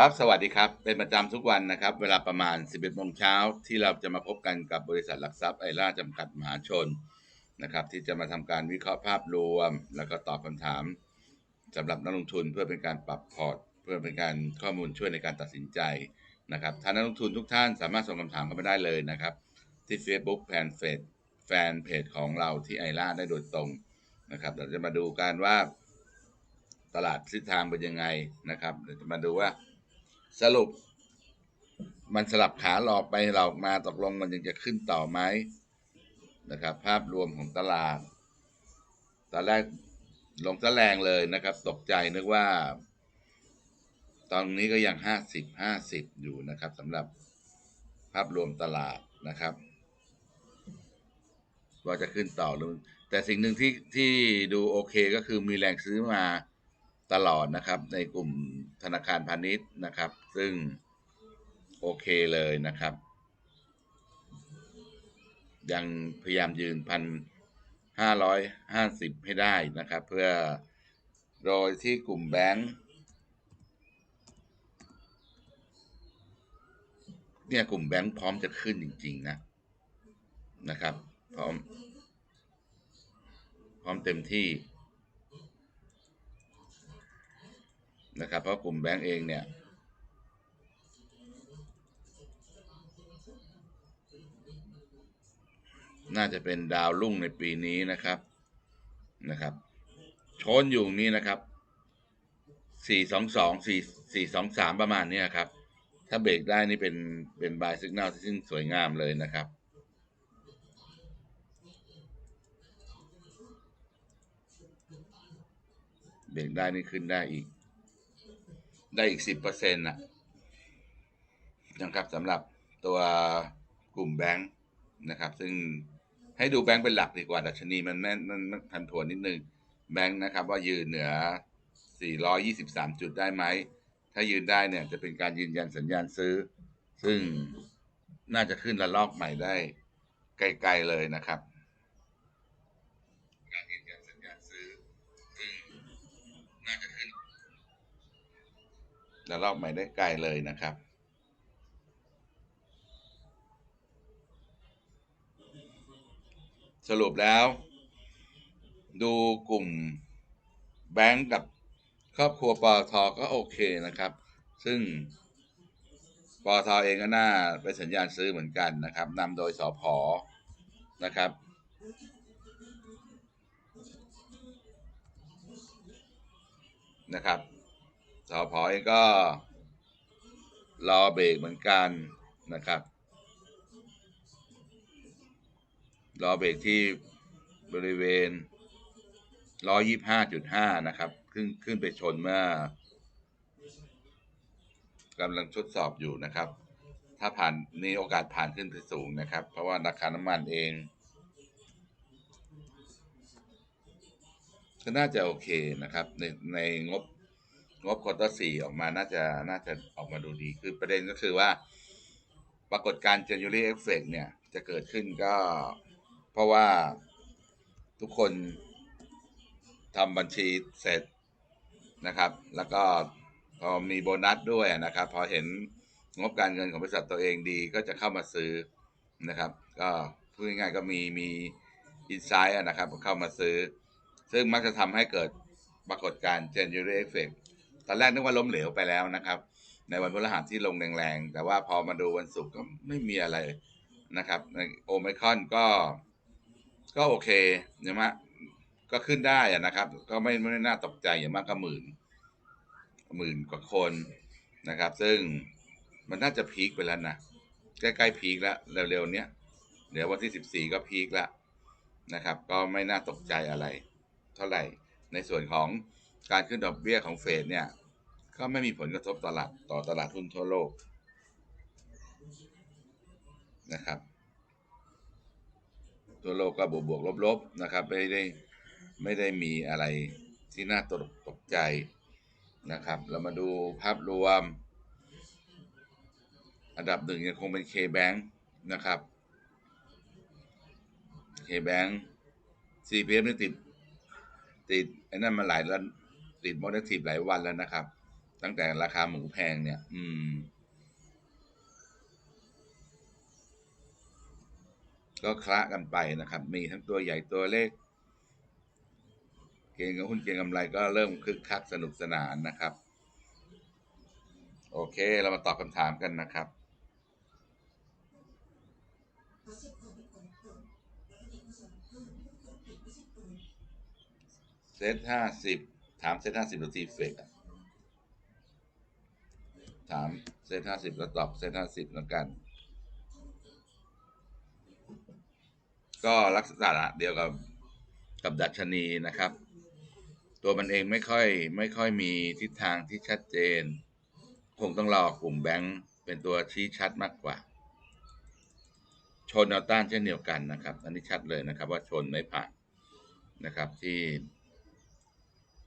ครับ สวัสดีครับ เป็นประจำทุกวันนะครับ เวลาประมาณ 11โมงเช้าที่เราจะมาพบกันกับบริษัทหลักทรัพย์ไอร่าจำกัดมหาชนนะครับ ที่จะมาทำการวิเคราะห์ภาพรวม แล้วก็ตอบคำถามสำหรับนักลงทุนเพื่อเป็นการปรับพอร์ต เพื่อเป็นการข้อมูลช่วยในการตัดสินใจนะครับท่านนักลงทุนทุกท่านสามารถส่งคำถามเข้ามาได้เลยนะครับ ที่ Facebook แฟนเฟซแฟนเพจของเราที่ไอร่าได้โดยตรงนะครับเราจะมาดูกันว่าตลาดทิศทางเป็นยังไงนะครับเดี๋ยวจะมาดูว่า สรุป มันสลับขาหลอกไปหลอกมาตกลงมันยังจะขึ้นต่อไหมนะครับ ภาพรวมของตลาดตอนแรกลงซะแรงเลยนะครับ ตกใจนึกว่า ตอนนี้ก็ยังห้าสิบห้าสิบอยู่นะครับสำหรับภาพรวมตลาดนะครับ ว่าจะขึ้นต่อหรือแต่สิ่งหนึ่งที่ที่ดูโอเคก็คือมีแรงซื้อมา ตลอดนะครับ ในกลุ่มธนาคารพาณิชย์นะครับ ซึ่งโอเคเลยนะครับ ยังพยายามยืนพันห้าร้อยห้าสิบให้ได้นะครับ เพื่อโดยที่กลุ่มแบงค์เนี่ยกลุ่มแบงค์พร้อมจะขึ้นจริง ๆ นะนะครับ พร้อม พร้อมเต็มที่ นะครับ เพราะกลุ่มแบงก์เองเนี่ยน่าจะเป็นดาวรุ่งในปีนี้นะครับนะครับชนอยู่นี้นะครับสี่สองสองสี่สี่สองสามประมาณนี้ครับ ถ้าเบรกได้นี่เป็นเป็นบายสัญญาณที่ซึ่งสวยงามเลยนะครับ เบรกได้นี่ขึ้นได้อีก ได้อีกสิบเปอร์เซ็นต์นะนะครับสำหรับตัวกลุ่มแบงค์นะครับ ซึ่งให้ดูแบงค์เป็นหลักดีกว่าดัชนีมันแม่นมันทันทวนนิดนึงแบงค์นะครับ ว่ายืนเหนือ 423 จุดได้ไหม ถ้ายืนได้เนี่ยจะเป็นการยืนยันสัญญาณซื้อ ซึ่งน่าจะขึ้นระลอกใหม่ได้ไกลๆเลยนะครับ การยืนยันสัญญาณซื้อ ซึ่งน่าจะขึ้น ระลอกใหม่ได้ไกลเลยนะครับ สรุปแล้ว ดูกลุ่มแบงก์กับครอบครัวปอทอก็โอเคนะครับ ซึ่งปอทอเองก็น่าไปสัญญาณซื้อเหมือนกันนะครับนำโดยสอพอนะครับนะครับ สอพอเองก็รอเบรกเหมือนกันนะครับ รอเบรกที่บริเวณ125.5นะครับ ขึ้นขึ้นไปชนเมื่อกำลังทดสอบอยู่นะครับ ถ้าผ่านนี่โอกาสผ่านขึ้นไปสูงนะครับ เพราะว่าราคาน้ำมันเอง ก็น่าจะโอเคนะครับ ในในงบ งบควอเตอร์สี่ออกมาน่าจะน่าจะออกมาดูดีคือประเด็นก็คือว่า ปรากฏการณ์ January Effect เนี่ย จะเกิดขึ้นก็เพราะว่าทุกคนทำบัญชีเสร็จนะครับ แล้วก็พอมีโบนัสด้วยนะครับ พอเห็นงบการเงินของบริษัทตัวเองดีก็จะเข้ามาซื้อนะครับ ก็พูดง่ายๆก็มีมีอินไซต์นะครับเข้ามาซื้อ ซึ่งมักจะทำให้เกิดปรากฏการณ์ January Effect ตอนแรกนึกว่าล้มเหลวไปแล้วนะครับ ในวันพฤหัสที่ลงแรงๆ แต่ว่าพอมาดูวันศุกร์ก็ไม่มีอะไรนะครับโอไมคอนก็ ก็โอเคใช่ไหมากก็ขึ้นได้นะครับ ก็ไม่ไม่น่าตกใจอย่างมากก็หมื่นหมื่นกว่าคนนะครับ ซึ่งมันน่าจะพีคไปแล้วนะใกล้ๆพีคแล้วเร็วๆเนี้ยเดี๋ยววันที่สิบสี่ก็พีคแล้วนะครับ ก็ไม่น่าตกใจอะไร เท่าไหร่ในส่วนของ การขึ้นดอกเบี้ยของเฟดเนี่ย ก็ไม่มีผลกระทบตลาดต่อตลาดหุ้นทั่วโลกนะครับทั่วโลกก็บวกบวกลบๆนะครับ ไม่ได้ไม่ได้มีอะไรที่น่าตกตกใจนะครับ เรามาดูภาพรวม อันดับหนึ่งยังคงเป็น K-Bank นะครับ K-Bank CPF นี่ติด ติดไอ้นั่นมาหลายแล้ว ติดมอนิทีฟหลายวันแล้วนะครับ ตั้งแต่ราคาหมูแพงเนี่ย อืม ก็คละกันไปนะครับ มีทั้งตัวใหญ่ตัวเล็ก เกณฑ์กับหุ้นเกณฑ์กำไรก็เริ่มคึกคักสนุกสนานนะครับ โอเค เรามาตอบคำถามกันนะครับเซตห้าสิบามเซตห้าสิบนาทีเฟกอะถามเซตห้าสิบแล้วตอบเซตห้าสิบแล้วกัน ก็ลักษณะเดียวกับกับดัชนีนะครับ ตัวมันเองไม่ค่อยไม่ค่อยมีทิศทางที่ชัดเจน คงต้องรอกลุ่มแบงก์เป็นตัวชี้ชัดมากกว่า ชนแนวต้านเช่นเดียวกันนะครับ อันนี้ชัดเลยนะครับว่าชนไม่ผ่านนะครับที่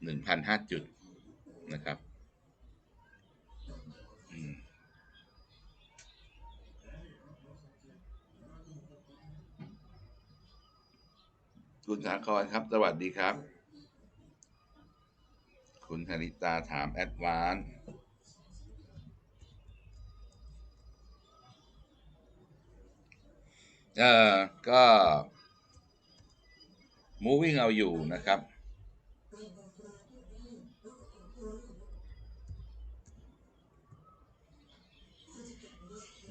หนึ่งพันห้าจุดนะครับคุณสาครครับ สวัสดีครับ คุณธนิตาถามแอดวานเอ่อก็ moving เอาอยู่นะครับ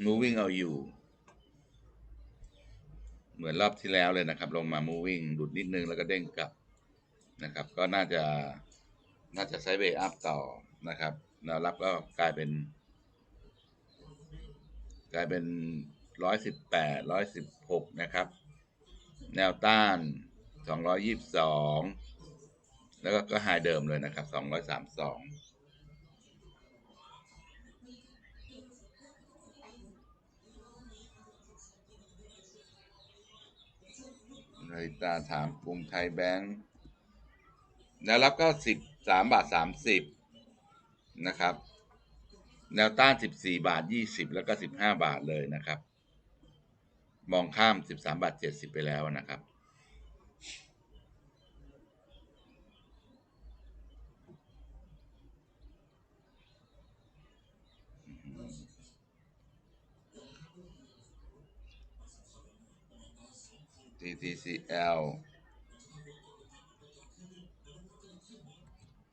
moving เอาอยู่ เหมือนรอบที่แล้วเลยนะครับ ลงมา moving ดุดนิดนึงแล้วก็เด้งกลับนะครับ ก็น่าจะน่าจะไซด์เวย์อัพต่อนะครับแนวรับก็กลายเป็น กลายเป็นร้อยสิบแปดร้อยสิบหกนะครับ แนวต้านสองร้อยยี่สิบสองแล้วก็ก็ไฮเดิมเลยนะครับสองร้อยสามสอง นาฬิตาถามกรุงไทยแบงค์แนวรับก็สิบสามบาทสามสิบนะครับ แนวต้านสิบสี่บาทยี่สิบแล้วก็สิบห้าบาทเลยนะครับ มองข้ามสิบสามบาทเจ็ดสิบไปแล้วนะครับ TTCL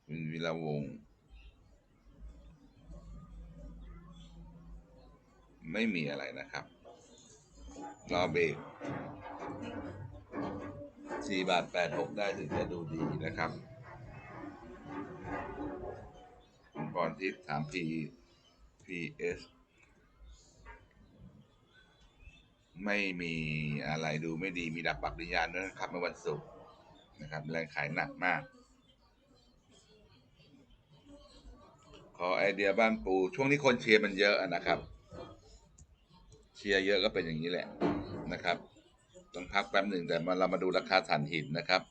คุณวิลาวง ไม่มีอะไรนะครับ รอเบรกสี่บาทแปดหกได้ถึงจะดูดีนะครับคุณพรทิพย์ถาม P PS ไม่มีอะไรดูไม่ดีมีดับปักวิญญาณด้วยนะครับเมื่อวันศุกร์นะครับแรงขายหนักมาก ขอไอเดียบ้านปู ช่วงนี้คนเชียร์มันเยอะนะครับ เชียร์เยอะก็เป็นอย่างนี้แหละนะครับต้องพักแป๊บหนึ่งแต่มาเรามาดูราคาถ่านหินนะครับ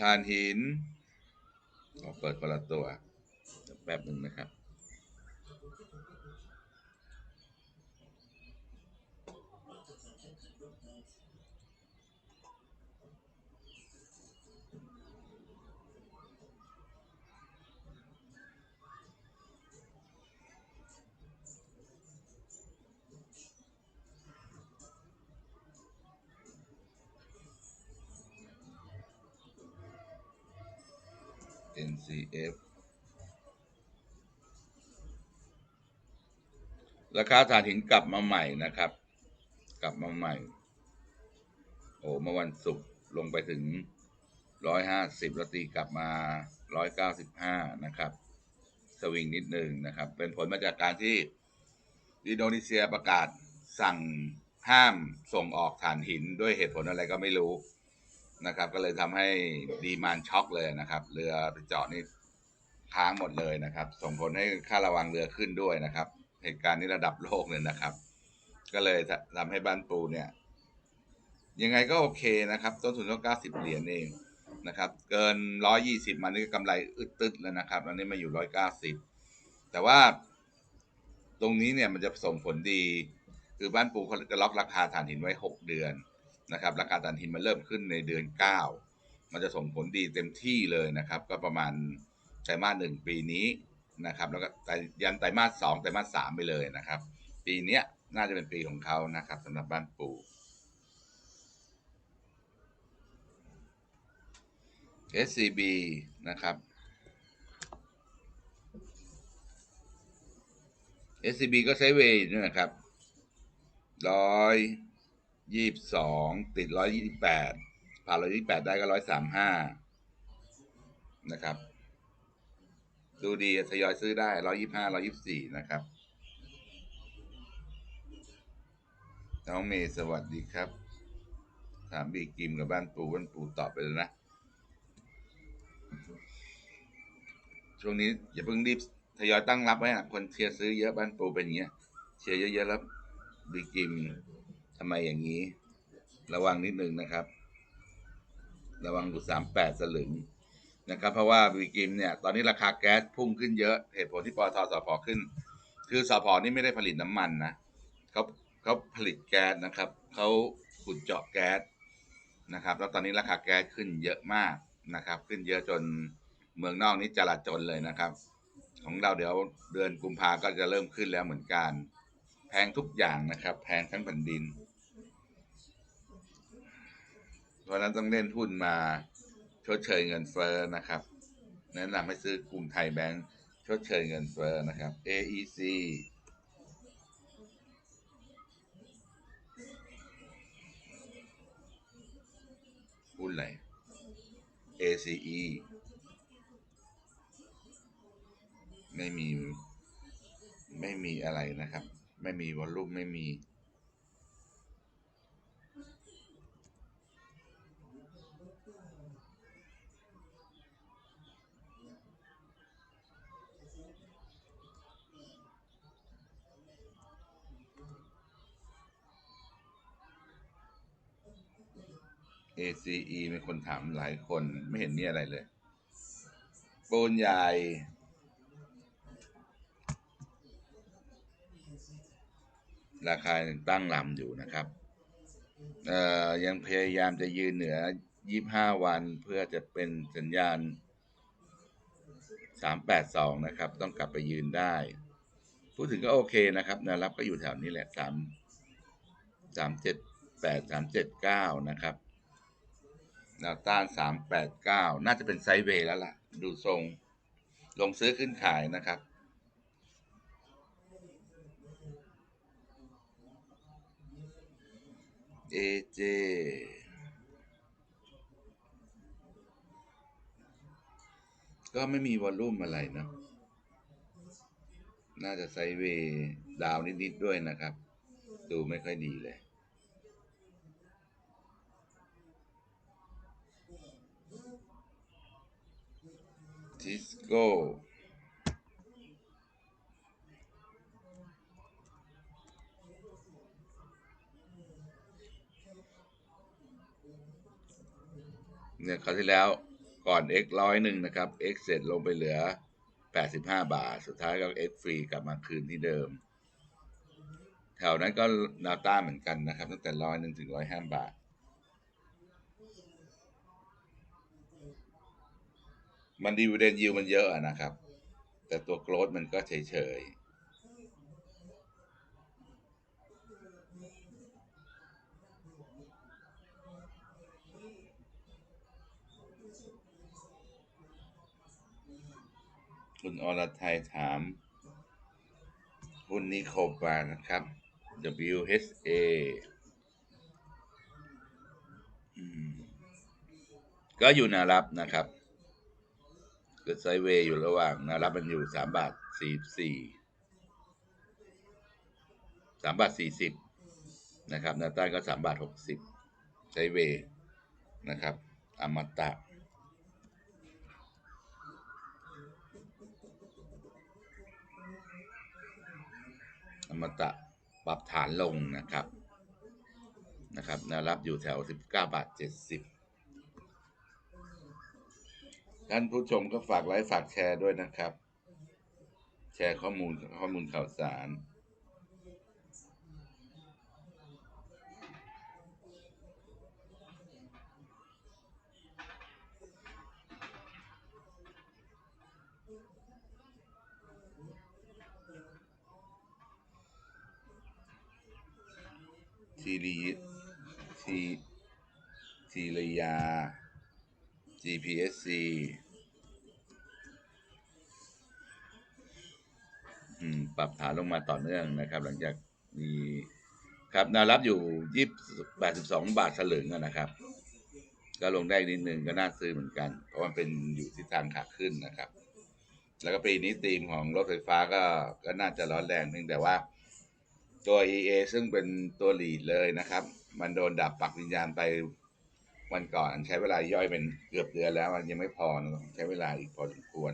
ถ่านหินขอเปิดคนละตัวแป๊บหนึ่งนะครับ Thank you. ราคาถ่านหินกลับมาใหม่นะครับ กลับมาใหม่ โอ้เมื่อวันศุกร์ลงไปถึงร้อยห้าสิบแล้วตีกลับมาร้อยเก้าสิบห้านะครับ สวิงนิดหนึ่งนะครับ เป็นผลมาจากการที่อินโดนีเซียประกาศสั่งห้ามส่งออกถ่านหินด้วยเหตุผลอะไรก็ไม่รู้นะครับ ก็เลยทำให้ดีมานช็อกเลยนะครับ เรือไปเจาะนี่ค้างหมดเลยนะครับ ส่งผลให้ค่าระวังเรือขึ้นด้วยนะครับ เหตุการณ์นี้ระดับโลกเลยนะครับ ก็เลยทำให้บ้านปูเนี่ย ยังไงก็โอเคนะครับ ต้นทุนก็เก้าสิบเหรียญเองนะครับ เกินร้อยี่สิบมันนี่ก็กำไรอึดตึดแล้วนะครับอันนี้มาอยู่ร้อยเก้าสิบแต่ว่าตรงนี้เนี่ยมันจะส่งผลดี คือบ้านปูเขาจะล็อกราคาถ่านหินไว้หกเดือนนะครับ ราคาถ่านหินมันเริ่มขึ้นในเดือนเก้ามันจะส่งผลดีเต็มที่เลยนะครับ ก็ประมาณไตรมาสหนึ่งปีนี้ นะครับ แล้วก็ไตยันไตรมาสสองไตรมาสสามไปเลยนะครับ ปีเนี้ยน่าจะเป็นปีของเขานะครับสำหรับบ้านปู SCB นะครับ SCB ก็ใช้เวย์ด้วยนะครับร้อยยี่สิบสองติดร้อยยี่สิบแปดผ่านร้อยยี่สิบแปดได้ก็ร้อยสามห้านะครับ ดูดีทยอยซื้อได้ร้อยยี่ห้าร้อยี่สี่นะครับ น้องเมย์สวัสดีครับ ถามบีกิมกับบ้านปูบ้านปูตอบไปแล้วนะ ช่วงนี้อย่าเพิ่งรีบทยอยตั้งรับไว้นะคนเชียร์ซื้อเยอะบ้านปูเป็นอย่างเงี้ยเชียร์เยอะๆแล้วบีกิมทำไมอย่างนี้ ระวังนิดนึงนะครับ ระวังดูสามแปดสลึง นะครับเพราะว่าบีกิมเนี่ยตอนนี้ราคาแก๊สพุ่งขึ้นเยอะเหตุผลที่ปตทสพขึ้น คือสพนี่ไม่ได้ผลิตน้ำมันนะเขาเขาผลิตแก๊สนะครับเขาขุดเจาะแก๊สนะครับแล้วตอนนี้ราคาแก๊สขึ้นเยอะมากนะครับ ขึ้นเยอะจนเมืองนอกนี้จลาจลเลยนะครับ ของเราเดี๋ยวเดือนกุมภาก็จะเริ่มขึ้นแล้วเหมือนกัน แพงทุกอย่างนะครับ แพงทั้งแผ่นดินเพราะฉะนั้นต้องเล่นหุ้นมา ชดเชยเงินเฟ้อนะครับ แนะนำให้ซื้อกรุงไทยแบงค์ชดเชยเงินเฟ้อนะครับ AEC หุ้นอะไร ACE ไม่มี ไม่มีอะไรนะครับ ไม่มีวอลลุ่มไม่มี ACE มีคนถามหลายคนไม่เห็นมีอะไรเลยปูนใหญ่ราคาตั้งลำอยู่นะครับ เอ่อ ยังพยายามจะยืนเหนือ 25 วันเพื่อจะเป็นสัญญาณ 382 นะครับ ต้องกลับไปยืนได้ พูดถึงก็โอเคนะครับแนวรับก็อยู่แถวนี้แหละ 3 378 379 นะครับ แนวต้าน 389 น่าจะเป็นไซด์เวย์แล้วล่ะ ดูทรง ลงซื้อขึ้นขายนะครับ AJ ก็ไม่มีวอลลุ่มอะไรเนะน่าจะไซด์เวย์ดาวนิด ๆ ด้วยนะครับ ดูไม่ค่อยดีเลย ทิสโก้เนี่ยคราวที่แล้วก่อน x ร้อยหนึ่งนะครับ x เสร็จลงไปเหลือ 85 บาท สุดท้ายก็ x ฟรีกลับมาคืนที่เดิม แถวนั้นก็แนวต้าเหมือนกันนะครับ ตั้งแต่ร้อยหนึ่งถึงร้อยห้าบาท มันดีเวเดนยิวมันเยอะนะครับ แต่ตัวโกรดมันก็เฉยๆคุณอรไทยถามหุ้นนิโคบานะครับ WHA อืมก็อยู่นารับนะครับ เกิดไซเวย์อยู่ระหว่างนารับมันอยู่สามบาทสี่สี่สามบาทสี่สิบนะครับนวต้านก็สามบาทหกสิบไซเวย์นะครับอมตะอมตะปรับฐานลงนะครับนะครับแนวรับอยู่แถว 19 บาท 70 ท่านผู้ชมก็ฝากไลค์ฝากแชร์ด้วยนะครับ แชร์ข้อมูลข้อมูลข่าวสาร ทีรีทีทีรยา GPSC ปรับฐานลงมาต่อเนื่องนะครับ หลังจากมีครับแนวรับอยู่ยี่แปดสิบสองบาทสลึงนะครับ ก็ลงได้นิดนึงก็น่าซื้อเหมือนกัน เพราะมันเป็นอยู่ที่ทางขาขึ้นนะครับ แล้วก็ปีนี้ธีมของรถไฟฟ้าก็ก็น่าจะร้อนแรงเพียงแต่ว่าตัว EA ซึ่งเป็นตัวหลีดเลยนะครับ มันโดนดับปักวิญญาณไป วันก่อนใช้เวลาย่อยเป็นเกือบเดือนแล้วมันยังไม่พอนะใช้เวลาอีกพอสมควร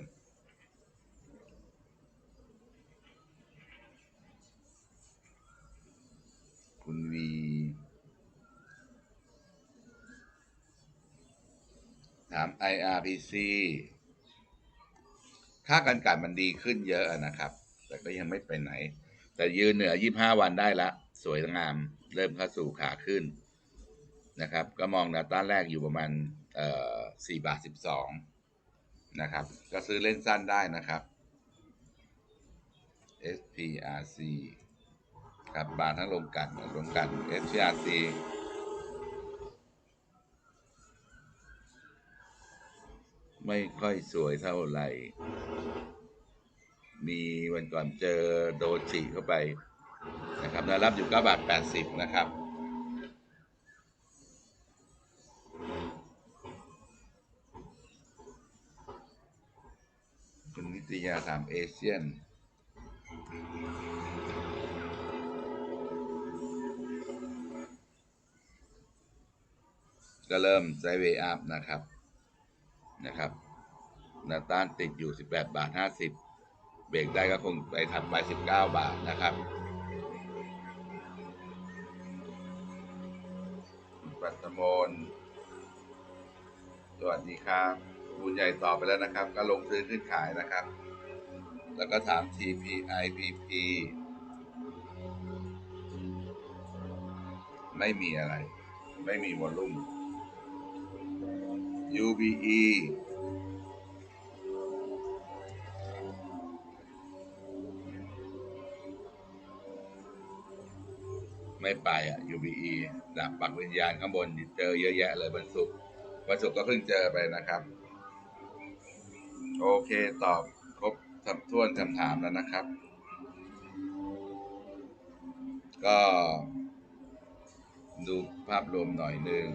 คุณวีถาม IRPC ค่าการกันมันดีขึ้นเยอะนะครับ แต่ก็ยังไม่ไปไหน แต่ยืนเหนือ 25 วันได้ละ สวยงาม เริ่มเข้าสู่ขาขึ้น นะครับ ก็มองแนวต้านแรกอยู่ประมาณเอ่อ4บาท12นะครับ ก็ซื้อเล่นสั้นได้นะครับ SPRC ครับบานทั้งลงกันลงกัน SPRC ไม่ค่อยสวยเท่าไหร่ มีวันก่อนเจอโดนฉีเข้าไปนะครับแนวรับอยู่9บาท80 นะครับ ติยาถามเอเชียน ก็เริ่มไซเวย์อัพนะครับ นะครับนาต้านติดอยู่ 18 บาท 50 เบรกได้ก็คงไปถัดไป 19 บาทนะครับปัตมนสวัสดีครับ คุณใหญ่ตอบไปแล้วนะครับ ก็ลงซื้อขึ้นขายนะครับ แล้วก็ถาม TPIPP ไม่มีอะไร ไม่มีวอลลุ่ม UBE ไม่ไปอะ UBE ดับปักวิญญาณข้างบนเจอเยอะแยะเลยวันศุกร์วันศุกร์ก็เพิ่งเจอไปนะครับ โอเคตอบครบทบทวนคำถามแล้วนะครับ ก็ ดูภาพรวมหน่อยหนึ่ง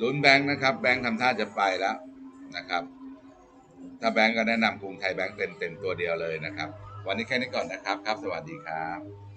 ลุ้นแบงค์นะครับ แบงค์ทำท่าจะไปแล้วนะครับ ถ้าแบงค์ก็แนะนำกรุงไทยแบงค์เต็มเต็มตัวเดียวเลยนะครับ วันนี้แค่นี้ก่อนนะครับครับ สวัสดีครับ